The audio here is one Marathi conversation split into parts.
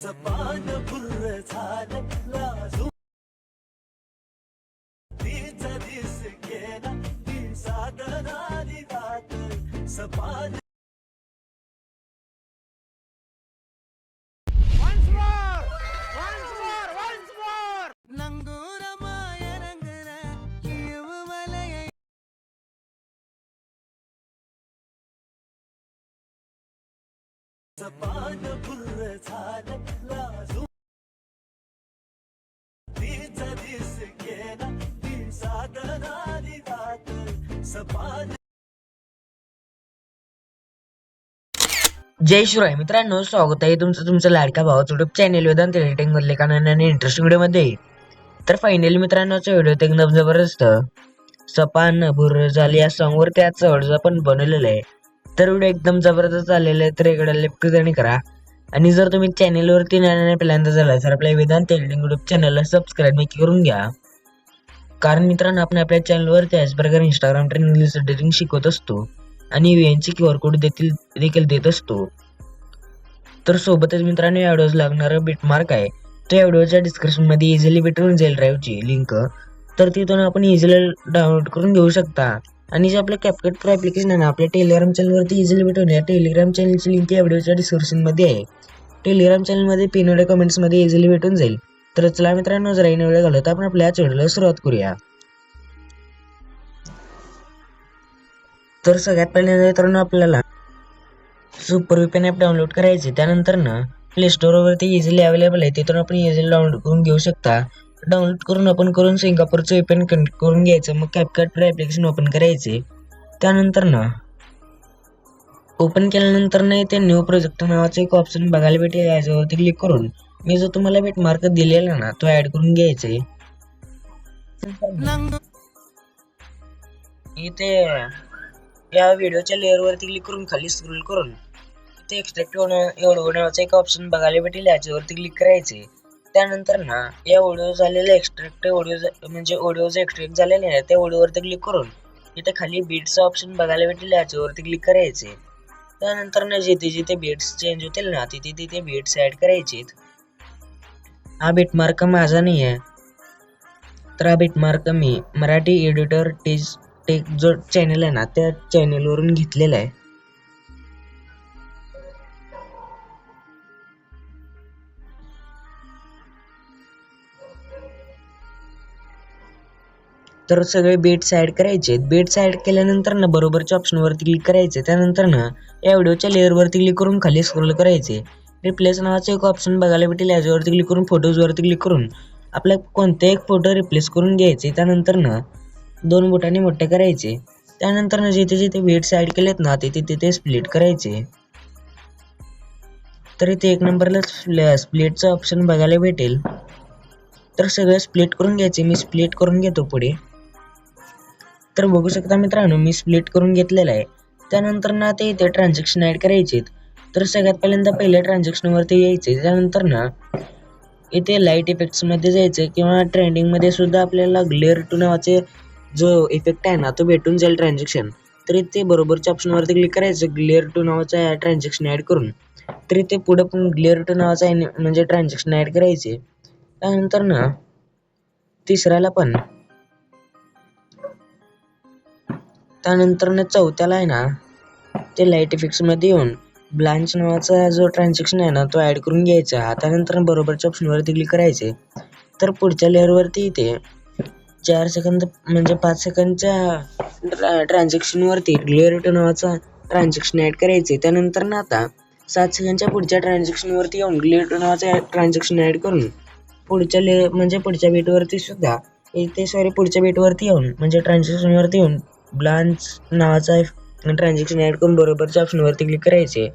जपान बुर्र झालं लाजू तिचा दिस केला ती साधनाली दात सपान जपान बुर्र झालं जय शिवराय मित्रांनो स्वागत आहे तुमचं तुमचं लाडका भाऊ युट्यूब चॅनेल वेदांत एडिटिंग मधले कारण आणि इंटरेस्टिंग व्हिडिओमध्ये. तर फायनली मित्रांनो व्हिडिओ एकदम जबरदस्त सपान भुर झाली या सॉंग वर त्याच पण बनवलेलं आहे. तर व्हिडिओ एकदम जबरदस्त आलेला आहे तर इकडे लेफ्ट आणि करा. आणि जर तुम्ही चॅनेलवरती नव्याने पहिल्यांदा झाला तर आपल्या वेदांत एडिटिंग युट्यूब चॅनलला सबस्क्राईब नक्की करून घ्या. कारण मित्रांनो आपण आपल्या चॅनलवर त्याच प्रकारे इंस्टाग्राम ट्रेन इंग्लिश एडिटिंग शिकवत असतो आणि व्हीएनची क्यू आर कोड देखील देखील देत असतो. तर सोबतच मित्रांनो या व्हिडिओज लागणारा बिटमार्क आहे. तो या व्हिडिओच्या डिस्क्रिप्शनमध्ये इझिली भेटून जाईल ड्राईव्हची लिंक तर तिथून आपण इझिली डाउनलोड करून घेऊ शकता. आणि जे आपलं कॅपकट प्रो ॲप्लिकेशन आहे ना आपल्या टेलिग्राम चॅनलवरती इझिली भेटून या टेलिग्राम चॅनलची लिंक या व्हिडिओच्या डिस्क्रिप्शनमध्ये आहे. टेलिग्राम चॅनलमध्ये पिनवड्या कमेंट्समध्ये इझिली भेटून जाईल. तर चला मित्रांनो जरा येणे वेळ घालत आपण आपल्या चॅनलला सुरुवात करूया. तर सगळ्यात पहिल्यांदा मित्रांनो आपल्याला सुपर विपेन ॲप डाउनलोड करायचे त्यानंतर ना प्ले स्टोअरवरती इझिली अवेलेबल आहे. तिथून आपण इझिली डाउनलोड करून घेऊ शकता. डाउनलोड करून ओपन करून सिंगापूरचं विपेन कनेक्ट करून घ्यायचं. मग कॅपकट ॲप्लिकेशन ओपन करायचे. त्यानंतर ना ओपन केल्यानंतर ना इथे न्यू प्रोजेक्ट नावाचं एक ऑप्शन बघायला भेटेल. याच्यावरती क्लिक करून. मी जो तुम्हाला भेट मार्क दिलेला ना तो ऍड करून घ्यायचे इथे या व्हिडिओच्या लेअर वरती क्लिक करून खाली स्क्रोल करून इथे एक्स्ट्रॅक्ट एवढं नावाचा एक ऑप्शन बघायला भेटेल याच्यावरती क्लिक करायचे त्यानंतर ना या ऑडिओ झालेले एक्स्ट्रॅक्ट ऑडिओ म्हणजे ऑडिओचं एक्स्ट्रॅक्ट झालेले आहे त्या ऑडिओवरती क्लिक करून इथे खाली बीटचं ऑप्शन बघायला भेटेल याच्यावरती क्लिक करायचे त्यानंतर ना जिथे जिथे बीट्स चेंज होतील ना तिथे तिथे बीट्स ऍड करायचे हा बीट मार्क माझा नाही आहे तर हा bit mark me Marathi editor stage take जो चॅनल आहे ना त्या चॅनलवरून घेतलेला आहे. तर सगळे बेट्स ऍड करायचे. बेट्स ऍड केल्यानंतर ना बरोबरच्या ऑप्शनवरती क्लिक करायचे. त्यानंतर ना या व्हिडिओच्या लेअरवरती क्लिक करून खाली स्क्रोल करायचे. रिप्लेस नावाचं एक ऑप्शन बघायला भेटेल. याच्यावरती क्लिक करून फोटोजवरती क्लिक करून. आपल्या कोणते एक फोटो रिप्लेस करून घ्यायचे. त्यानंतरनं दोन बोटांनी मोठे करायचे. त्यानंतर ना जिथे जिथे बेट्स ऍड केलेत ना तिथे तिथे स्प्लिट करायचे. तर इथे एक नंबरला स्प्लिटचं ऑप्शन बघायला भेटेल. तर सगळं स्प्लिट करून घ्यायचे. मी स्प्लिट करून घेतो पुढे. तर बघू शकता मित्रांनो मी स्प्लिट करून घेतलेलं आहे. त्यानंतर ना ते इथे ट्रान्झॅक्शन ॲड करायचे तर सगळ्यात पहिल्यांदा पहिल्या ट्रान्झॅक्शनवरती यायचे त्यानंतर ना इथे लाइट इफेक्ट्समध्ये जायचं किंवा ट्रेंडिंगमध्ये सुद्धा आपल्याला ग्लेअर टू नावाचे जो इफेक्ट आहे ना तो भेटून जाईल ट्रान्झॅक्शन तर इथे बरोबरच्या ऑप्शनवरती क्लिक करायचं ग्लेअर टू नावाचा ट्रान्झॅक्शन ॲड करून. तर इथे पुढं पण ग्लेअर टू नावाचा म्हणजे ट्रान्झॅक्शन ॲड करायचे. त्यानंतर ना तिसऱ्याला पण. त्यानंतर ना चौथ्याला आहे ना ते लाइट इफेक्ट्समध्ये येऊन. ब्लांच नावाचा जो ट्रान्झॅक्शन आहे ना तो ॲड करून घ्यायचा. त्यानंतर बरोबरच्या ऑप्शनवरती क्लिक करायचे. तर पुढच्या लेअरवरती इथे चार सेकंद म्हणजे पाच सेकंदच्या ट्रान्झॅक्शनवरती क्लिअर टू नावाचा ट्रान्झॅक्शन ॲड करायचे. त्यानंतर ना आता सात सेकंदच्या पुढच्या ट्रान्झॅक्शनवरती येऊन ग्लेअर टू नावाचा ट्रान्झॅक्शन ॲड करून पुढच्या ले म्हणजे पुढच्या बेटवरती सुद्धा ते सॉरी पुढच्या बेटवरती येऊन म्हणजे ट्रान्झॅक्शनवरती येऊन ब्लांच नावाचा ट्रान्झॅक्शन ॲड करून बरोबरच्या ऑप्शनवरती क्लिक करायचे.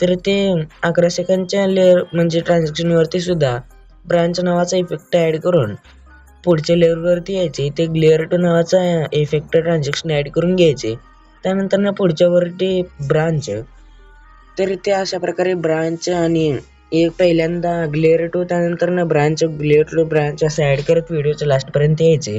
तर ते अकरा सेकंदच्या लेअर म्हणजे ट्रान्झॅक्शनवरती सुद्धा ब्रांच नावाचा इफेक्ट ॲड करून पुढच्या लेअरवरती यायचे. ते ग्लेअर टू नावाचा इफेक्ट ट्रान्झॅक्शन ॲड करून घ्यायचे. त्यानंतर ना पुढच्यावरती ब्रांच तर ते अशा प्रकारे ब्रांच आणि एक पहिल्यांदा ग्लेअर टू त्यानंतर ना ब्रांच ग्लेअर टू ब्रांच असं ॲड करत व्हिडिओच्या लास्टपर्यंत यायचे.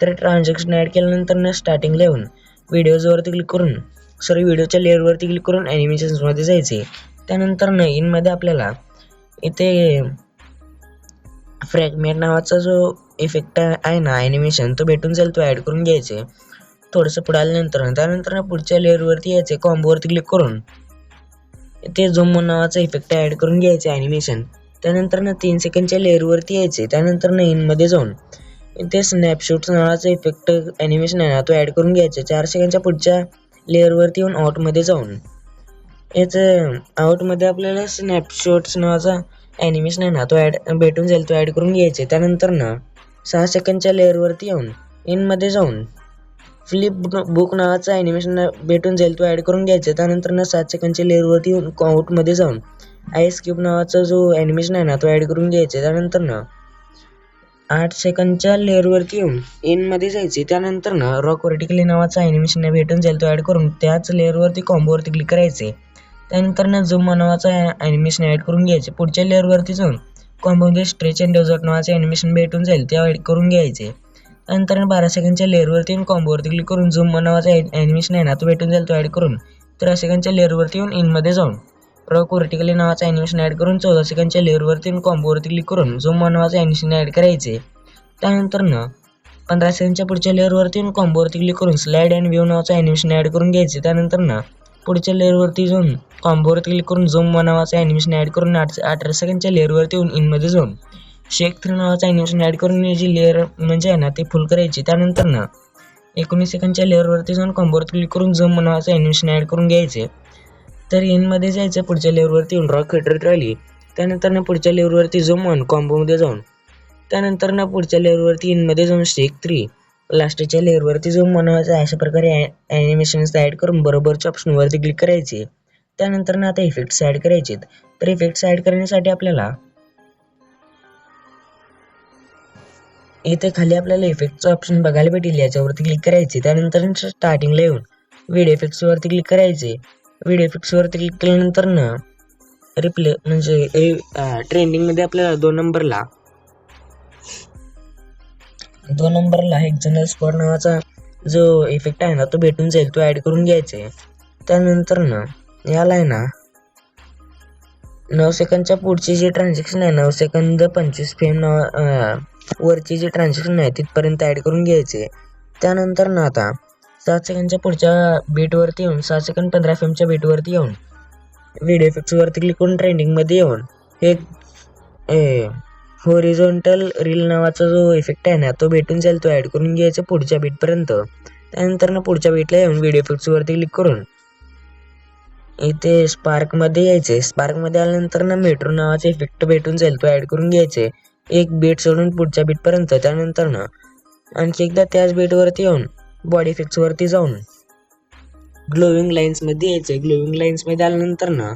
तर ट्रान्झॅक्शन ॲड केल्यानंतर ना स्टार्टिंगला येऊन व्हिडिओजवरती क्लिक करून सॉरी व्हिडिओच्या लेअरवरती क्लिक करून ॲनिमेशन्समध्ये जायचे. त्यानंतर ना इनमध्ये आपल्याला इथे फ्रॅगमेंट नावाचा जो इफेक्ट आहे ना ॲनिमेशन तो भेटून जाईल तो ॲड करून घ्यायचे. थोडंसं पुढे आल्यानंतर त्यानंतर ना पुढच्या लेअरवरती यायचे कॉम्बोवरती क्लिक करून. ते झूम नावाचा इफेक्ट ॲड करून घ्यायचे ॲनिमेशन त्यानंतर ना तीन सेकंडच्या लेअरवरती यायचे त्यानंतर ना इनमध्ये जाऊन. ते स्नॅपशूट नावाचा इफेक्ट ॲनिमेशन आहे ना तो ॲड करून घ्यायचा. चार सेकंडच्या पुढच्या लेअरवरती येऊन आउटमध्ये जाऊन. याचं आउटमध्ये आपल्याला स्नॅपशॉट्स नावाचा ॲनिमेशन आहे ना तो ॲड भेटून जाईल तो ॲड करून घ्यायचे. त्यानंतर ना सहा सेकंडच्या लेअरवरती येऊन इनमध्ये जाऊन फ्लिप बुक नावाचा ॲनिमेशन भेटून जाईल तो ॲड करून घ्यायचा. त्यानंतर ना सात सेकंडच्या लेअरवरती येऊन आउटमध्ये जाऊन आईस क्यूब नावाचा जो ॲनिमेशन आहे ना तो ॲड करून घ्यायचा. त्यानंतर ना आठ सेकंडच्या लेअरवरती येऊन इनमध्ये जायचे त्यानंतर ना रॉक वर्टिकली नावाचा ॲनिमेशन भेटून जाईल तो ॲड करून त्याच लेअरवरती कॉम्बोवरती क्लिक करायचे त्यानंतर ना झुम नावाचा ॲनिमेशन ॲड करून घ्यायचे पुढच्या लेअरवरती जाऊन कॉम्बोमध्ये स्ट्रेच अँड डेझर्ट नावाचे ॲनिमेशन भेटून जाईल ते ॲड करून घ्यायचे त्यानंतर बारा सेकंडच्या लेअरवरती येऊन कॉम्बोवरती क्लिक करून झूम नावाचा ॲनिमेशन आहे ना तो भेटून जाईल तो ॲड करून तेरा सेकंडच्या लेअरवरती येऊन इनमध्ये जाऊन. प्र कोर्टिकली नावाचा ॲनिमेशन ॲड करून चौदा सेकंडच्या लेअरवरती येऊन कॉम्बोवरती क्लिक करून झूम नावाचं ॲनिमेशन ॲड करायचे. त्यानंतर ना पंधरा सेकंडच्या पुढच्या लेअरवरती कॉम्बोवरती क्लिक करून स्लाइड अँड व्ह्यू नावाचं ॲनिमेशन ॲड करून घ्यायचे. त्यानंतर ना पुढच्या लेअरवरती जाऊन कॉम्बोवरती क्लिक करून झूम नावाचं ॲनिमेशन ॲड करून आठ अठरा सेकंडच्या लेअरवरती येऊन इनमध्ये जाऊन शेक थ्री नावाचं ॲनिमेशन ॲड करून जी लेअर म्हणजे आहे ना ते फुल करायची. त्यानंतर ना एकोणीस सेकंडच्या लेअरवरती जाऊन कॉम्बोवरती क्लिक करून झूम नावाचं ॲनिमेशन ॲड करून घ्यायचे. तर इनमध्ये जायचं पुढच्या लेवलवरती येऊन रॉक हेटर आली त्यानंतर ना पुढच्या लेवलवरती झूम वन कॉम्बोमध्ये जाऊन. त्यानंतर ना पुढच्या लेवलवरती इनमध्ये जाऊन स्टेक थ्री लास्टच्या लेअरवरती जो मनवायचा अशा प्रकारे ॲनिमेशन्स ॲड करून बरोबरच्या ऑप्शनवरती क्लिक करायचे. त्यानंतर ना आता इफेक्ट्स ॲड करायचे तर इफेक्ट्स ॲड करण्यासाठी आपल्याला इथे खाली आपल्याला इफेक्टचं ऑप्शन बघायला भेटेल याच्यावरती क्लिक करायचे. त्यानंतर स्टार्टिंगला येऊन व्हिडिओ इफेक्ट्सवरती क्लिक करायचे. व्हिडिओ फिक्सवरती क्लिक केल्यानंतर ना रिप्ले म्हणजे ट्रेंडिंगमध्ये आपल्याला दोन नंबरला दोन नंबरला एक जनरल स्पॉट नावाचा जो इफेक्ट आहे ना तो भेटून जाईल तो ॲड करून घ्यायचा. आहे त्यानंतर ना याला आहे ना नऊ सेकंदच्या पुढची जी ट्रान्झॅक्शन आहे नऊ सेकंद पंचवीस फेम नाव वरची जी ट्रान्झॅक्शन आहे तिथपर्यंत ॲड करून घ्यायचे. त्यानंतर ना आता सात सेकंडच्या पुढच्या बीटवरती येऊन सात सेकंड पंधरा फेमच्या बीटवरती येऊन व्हिडिओ इफेक्ट्सवरती क्लिक करून ट्रेंडिंगमध्ये येऊन हे होरिझोंटल रील नावाचा जो इफेक्ट आहे ना तो भेटून जाईल तो ॲड करून घ्यायचा पुढच्या बीटपर्यंत त्यानंतर ना पुढच्या बीटला येऊन व्हिडिओ इफेक्ट्सवरती क्लिक करून इथे स्पार्कमध्ये यायचे. स्पार्कमध्ये आल्यानंतर ना मेट्रो नावाचा इफेक्ट भेटून जाईल तो ॲड करून घ्यायचे. एक बीट सोडून पुढच्या बीटपर्यंत त्यानंतर ना आणखी एकदा त्याच बीटवरती येऊन बॉडी इफेक्ट्सवरती जाऊन. ग्लोविंग लाईन्समध्ये आहे ग्लोविंग लाईन्समध्ये आल्यानंतर ना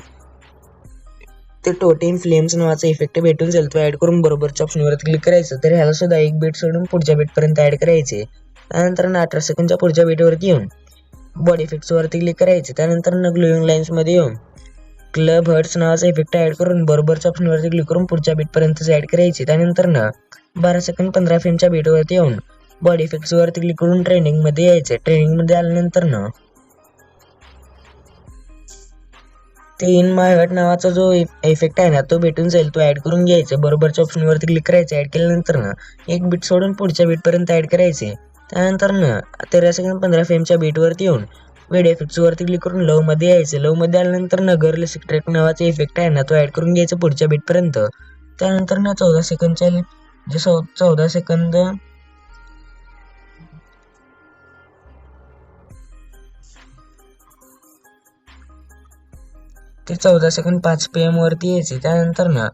ते टोटेम फ्लेम्स नावाचा इफेक्ट भेटून जाईल. तो ॲड करून बरोबरच्या ऑप्शनवरती क्लिक करायचं. तर ह्याला सुद्धा एक बीट सोडून पुढच्या बीटपर्यंत ॲड करायचे. त्यानंतर ना अठरा सेकंडच्या पुढच्या बीटवरती येऊन बॉडी इफेक्ट्सवरती क्लिक करायचे. त्यानंतर ना ग्लोविंग लाईन्समध्ये येऊन क्लब हर्ट्स नावाचा इफेक्ट ॲड करून बरोबरच्या ऑप्शनवरती क्लिक करून पुढच्या बीटपर्यंतच ॲड करायचे. त्यानंतर ना बारा सेकंड पंधरा फ्रेमच्या बीटवरती येऊन बॉडी इफेक्ट्सवरती क्लिक करून ट्रेनिंगमध्ये यायचे ट्रेनिंगमध्ये आल्यानंतर ना ते इन माय हट नावाचा जो इफेक्ट आहे ना तो भेटून जाईल. तो ॲड करून घ्यायचा बरोबरच्या ऑप्शनवरती क्लिक करायचं ॲड केल्यानंतर ना एक बीट सोडून पुढच्या बीटपर्यंत ॲड करायचे त्यानंतर ना तेरा सेकंद पंधरा फेमच्या बीटवरती येऊन व्हिडिओ इफेक्ट्सवरती क्लिक करून लवमध्ये यायचं लवमध्ये आल्यानंतर ना गर्ल सिक्रेट नावाचा इफेक्ट आहे ना तो ॲड करून घ्यायचा पुढच्या बीटपर्यंत त्यानंतर ना चौदा सेकंडच्या जे चौ चौदा सेकंद ते चौदा सेकंद पाच पी एम वरती यायचे. त्यानंतर ना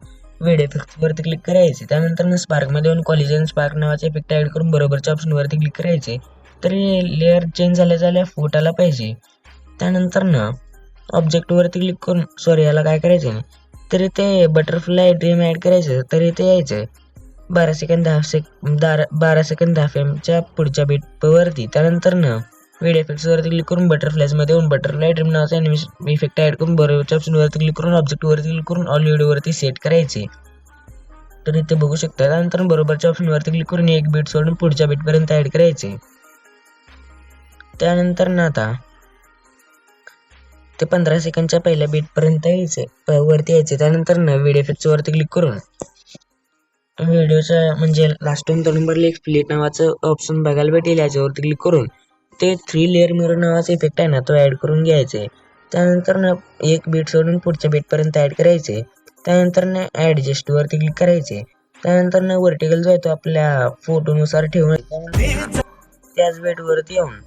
व्हिडिओ इफेक्टवरती क्लिक करायचे. त्यानंतर ना स्पार्कमध्ये येऊन कॉलिजन स्पार्क नावाचे इफेक्ट ॲड करून बरोबरच्या ऑप्शनवरती क्लिक करायचे. तरी लेअर चेंज झाल्या झाल्या फुटायला पाहिजे. त्यानंतर ना ऑब्जेक्टवरती क्लिक करून सॉरी याला काय करायचं नाही तरी ते बटरफ्लाय ड्रीम ॲड करायचं. तरी ते यायचं. बारा सेकंद दहा सेक दारा बारा सेकंद दहा फेमच्या पुढच्या बीटवरती त्यानंतर ना वेड इफेक्ट्सवरती क्लिक करून बटरफ्लायजमध्ये येऊन बटरफ्लाय ट्रिम नावाचा ॲनिमेशन इफेक्ट ॲड करून बरोबरच्या ऑप्शनवरती क्लिक करून ऑब्जेक्टवरती क्लिक करून ऑल व्हिडिओवरती सेट करायचे. तर इथे बघू शकता त्यानंतर बरोबरच्या ऑप्शनवरती क्लिक करून एक बीट सोडून पुढच्या बीटपर्यंत ॲड करायचे. त्यानंतर ना आता ते पंधरा सेकंडच्या पहिल्या बीटपर्यंत यायचे प- वरती यायचे. त्यानंतर ना व्हिडिओ इफेक्टच्या क्लिक करून व्हिडिओच्या म्हणजे लास्ट वन नंबरला एक स्प्लिट नावाचं ऑप्शन बघायला भेटेल याच्यावरती क्लिक करून. ते थ्री लेअर मिरर नावाचा इफेक्ट आहे ना तो ॲड करून घ्यायचे. त्यानंतर ना एक बीट सोडून पुढच्या बीटपर्यंत ॲड करायचे. त्यानंतर ना ॲडजस्टवरती क्लिक करायचे. त्यानंतर ना वर्टिकल जो आहे तो आपल्या फोटोनुसार ठेवून त्याच बेटवरती येऊन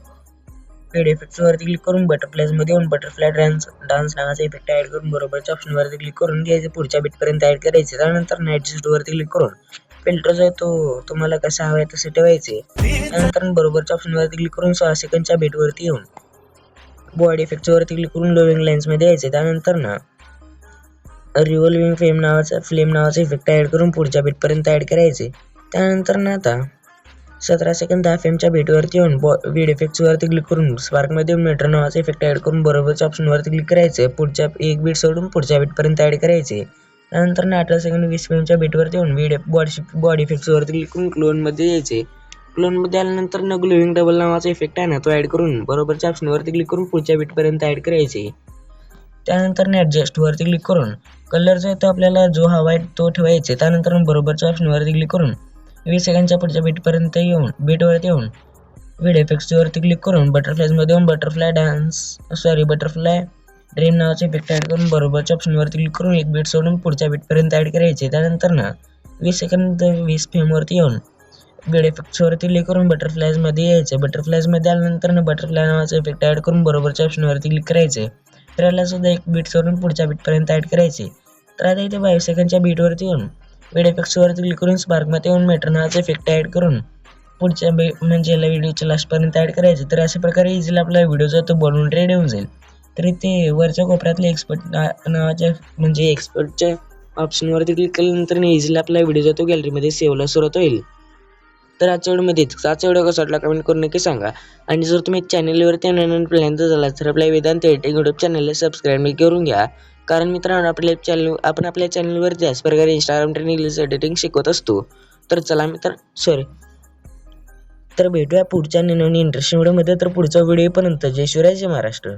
फेड इफेक्ट्सवरती क्लिक करून बटरफ्लायजमध्ये येऊन बटरफ्लाय डान्स डान्स नावाचा इफेक्ट ॲड करून बरोबरच्या ऑप्शनवरती क्लिक करून घ्यायचे. पुढच्या बीटपर्यंत ॲड करायचे. त्यानंतर ना ॲडजस्टवरती क्लिक करून फिल्टर जो आहे तो तुम्हाला कसा हवा आहे तसे ठेवायचे. त्यानंतर बरोबरच्या ऑप्शनवरती क्लिक करून सोळा सेकंडच्या बीटवरती येऊन बॉडी इफेक्टवरती क्लिक करून लोविंग लाईन्समध्ये यायचे. त्यानंतर ना रिव्हॉल्विंग फ्लेम नावाचा फ्लेम नावाचा इफेक्ट ॲड करून पुढच्या बीटपर्यंत ॲड करायचे. त्यानंतर ना आता सतरा सेकंद दहा फेमच्या बीटवरती येऊन बॉ वीड इफेक्ट्सवरती क्लिक करून स्पार्कमध्ये येऊन नावाचा इफेक्ट ॲड करून बरोबरच्या ऑप्शनवरती क्लिक करायचे. पुढच्या एक बीट सोडून पुढच्या बीटपर्यंत ॲड करायचे. त्यानंतर ना अठरा सेकंड वीस फ्रेमच्या बीटवरती येऊन व्हिडिओ बॉडी बॉडी इफेक्ट्सवरती क्लिक करून क्लोनमध्ये यायचे. क्लोनमध्ये आल्यानंतर न ग्लोविंग डबल नावाचा इफेक्ट आहे ना तो ॲड करून बरोबरच्या ऑप्शनवरती क्लिक करून पुढच्या बीटपर्यंत ॲड करायचे. त्यानंतर ना ॲडजस्टवरती क्लिक करून कलर जो आहे तो आपल्याला जो हवा आहे तो ठेवायचे. त्यानंतर बरोबरच्या ऑप्शनवरती क्लिक करून वीस सेकंडच्या पुढच्या बीटपर्यंत येऊन बीटवरती येऊन व्हिडिओ इफेक्ट्सवरती क्लिक करून बटरफ्लायजमध्ये येऊन butterfly dance sorry butterfly dream नावाचे इफेक्ट ॲड करून बरोबरच्या ऑप्शनवरती क्लिक करून एक बीट सोडून पुढच्या बीटपर्यंत ॲड करायचे. त्यानंतर ना वीस सेकंद वीस फेमवरती येऊन व्हिडिओ इफेक्ट्सवरती क्लिक करून बटरफ्लायजमध्ये यायचे. बटरफ्लायजमध्ये आल्यानंतर ना बटरफ्लाय नावाचा इफेक्ट ॲड करून बरोबरच्या ऑप्शनवरती क्लिक करायचे. तर याला सुद्धा एक बीट सोडून पुढच्या बीटपर्यंत ॲड करायचे. तर आता इथे बावीस सेकंडच्या बीटवरती येऊन व्हिडिओ इफेक्ट्सवरती क्लिक करून स्पार्कमध्ये येऊन मेटर नावाचा इफेक्ट ॲड करून पुढच्या बे म्हणजे याला व्हिडिओच्या लास्टपर्यंत ॲड करायचे. तर अशा प्रकारे इझिली आपला व्हिडिओ जो तो बनवून रेडी होऊन जाईल. तर ते वरच्या कोपऱ्यातले एक्सपर्ट नावाच्या म्हणजे एक्सपर्टच्या ऑप्शनवरती क्लिक केल्यानंतर इझिली आपला व्हिडिओ जातो तो गॅलरीमध्ये सेव्हला सुरुवात होईल. तर आजच्या व्हिडिओमध्ये आजचा व्हिडिओ कसा वाटला कमेंट करून नक्की सांगा. आणि जर तुम्ही चॅनलवरती नवीन जर झाला तर आपल्या वेदांत एटेक यूट्यूब चॅनलला सबस्क्राईब करून घ्या. कारण मित्रांनो आपल्या चॅनल आपण आपल्या चॅनलवरती त्याच प्रकारे इंस्टाग्राम ट्रेन इंग्लिश एडिटिंग शिकवत असतो. तर चला मित्र सॉरी तर भेटूया पुढच्या नवीन इंटरेस्टिंग व्हिडिओमध्ये तर पुढचा व्हिडिओपर्यंत जय शिवराय जय महाराष्ट्र.